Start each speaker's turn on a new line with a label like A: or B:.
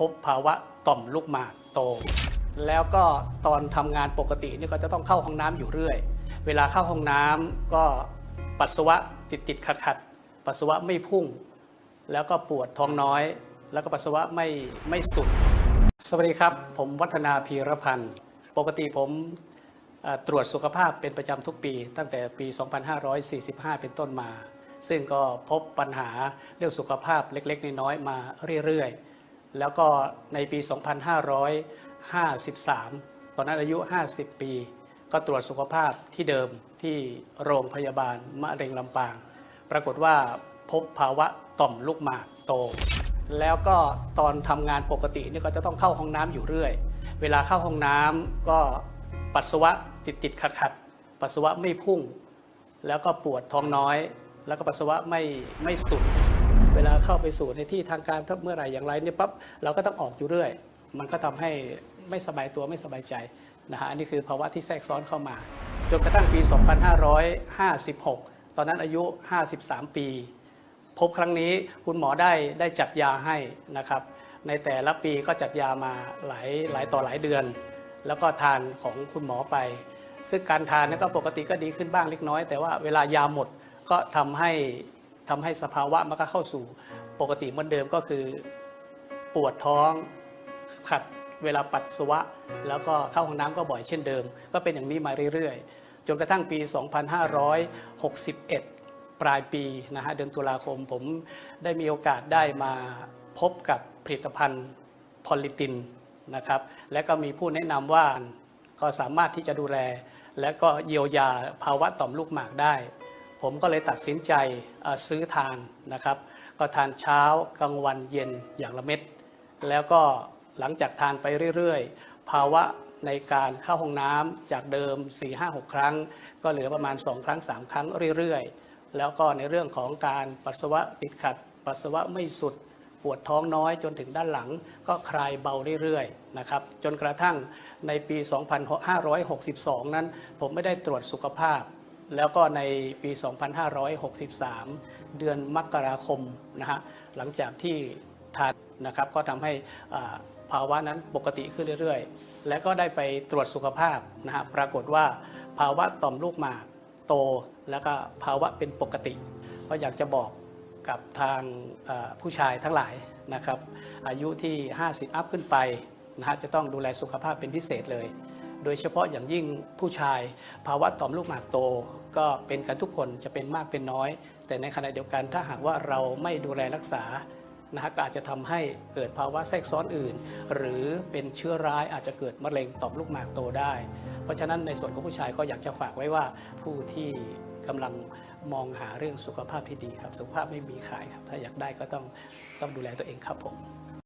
A: พบภาวะต่อมลูกหมากโต แล้วก็ตอนทำงานปกตินี่ก็จะต้องเข้าห้องน้ำอยู่เรื่อย เวลาเข้าห้องน้ำก็ปัสสาวะติดติดขัดขัดปัสสาวะไม่พุ่ง แล้วก็ปวดท้องน้อย แล้วก็ปัสสาวะไม่ไม่สุด สวัสดีครับ ผมวัฒนาพีรพันธ์ ปกติผมตรวจสุขภาพเป็นประจำทุกปี ตั้งแต่ปี 2545 เป็นต้นมา ซึ่งก็พบปัญหาเรื่องสุขภาพเล็ก ๆ น้อยๆมาเรื่อยๆ แล้วก็ในปี 2553 ตอนนั้นอายุ 50 ปี ก็ตรวจสุขภาพที่เดิมที่โรงพยาบาลมะเร็งลำปาง ปรากฏว่าพบภาวะต่อมลูกหมากโต แล้วก็ตอนทำงานปกตินี่ก็จะต้องเข้าห้องน้ำอยู่เรื่อย เวลาเข้าห้องน้ำก็ปัสสาวะติดติดขัดขัดปัสสาวะไม่พุ่ง แล้วก็ปวดท้องน้อย แล้วก็ปัสสาวะไม่ไม่สุด เวลาเข้าไปสู่ในที่ทางการถ้าเมื่อไหร่อย่างไรเนี่ยปั๊บเราก็ต้องออกอยู่เรื่อย มันก็ทำให้ไม่สบายตัวไม่สบายใจนะฮะอันนี้คือภาวะที่แทรกซ้อนเข้ามา จนกระทั่งปี 2556 ตอนนั้นอายุ 53 ปี พบครั้งนี้คุณหมอได้ได้จัดยาให้นะครับ ในแต่ละปีก็จัดยามาหลายหลายต่อหลายเดือน แล้วก็ทานของคุณหมอไป ซึ่งการทานนั้นก็ปกติก็ดีขึ้นบ้างเล็กน้อย แต่ว่าเวลายาหมดก็ทำให้ ทำให้สภาวะมันก็เข้าสู่ปกติเหมือนเดิมก็คือปวดท้องขัดเวลาปัสสาวะ แล้วก็เข้าห้องน้ำก็บ่อยเช่นเดิม ก็เป็นอย่างนี้มาเรื่อยๆ จนกระทั่งปี 2561 ปลายปีนะฮะเดือนตุลาคมผมได้มีโอกาสได้มาพบกับผลิตภัณฑ์พอลิตินนะครับและก็มีผู้แนะนำว่าก็สามารถที่จะดูแล และก็เยียวยาภาวะต่อมลูกหมากได้ ผมก็เลยตัดสินใจซื้อทานนะครับ ก็ทานเช้ากลางวันเย็นอย่างละเม็ด แล้วก็หลังจากทานไปเรื่อยๆ ภาวะในการเข้าห้องน้ำจากเดิม 4-5-6 ครั้ง ก็เหลือประมาณ 2 ครั้ง 3 ครั้งเรื่อยๆ แล้วก็ในเรื่องของการปัสสาวะติดขัด ปัสสาวะไม่สุดปวดท้องน้อยจนถึงด้านหลังก็คลายเบาเรื่อยๆนะครับจนกระทั่งในปี 2562 นั้น ผมไม่ได้ตรวจสุขภาพ แล้วก็ในปี 2563 เดือนมกราคมนะฮะหลังจากที่ทานนะครับก็ทำให้ภาวะนั้นปกติขึ้นเรื่อยๆ และก็ได้ไปตรวจสุขภาพนะฮะปรากฏว่าภาวะต่อมลูกหมากโต แล้วก็ภาวะเป็นปกติ ก็อยากจะบอกกับทางผู้ชายทั้งหลายนะครับอายุที่ 50 อัพขึ้นไปนะฮะจะต้องดูแลสุขภาพเป็นพิเศษเลย โดยเฉพาะอย่างยิ่งผู้ชาย ภาวะต่อมลูกหมากโต ก็เป็นกันทุกคนจะเป็นมากเป็นน้อย แต่ในขณะเดียวกันถ้าหากว่าเราไม่ดูแลรักษานะฮะก็อาจจะทำให้เกิดภาวะแทรกซ้อนอื่น หรือเป็นเชื้อร้ายอาจจะเกิดมะเร็งต่อมลูกหมากโตได้ เพราะฉะนั้นในส่วนของผู้ชายก็อยากจะฝากไว้ว่าผู้ที่กำลังมองหาเรื่องสุขภาพที่ดีครับ สุขภาพไม่มีขายครับ ถ้าอยากได้ก็ต้องต้องดูแลตัวเองครับผม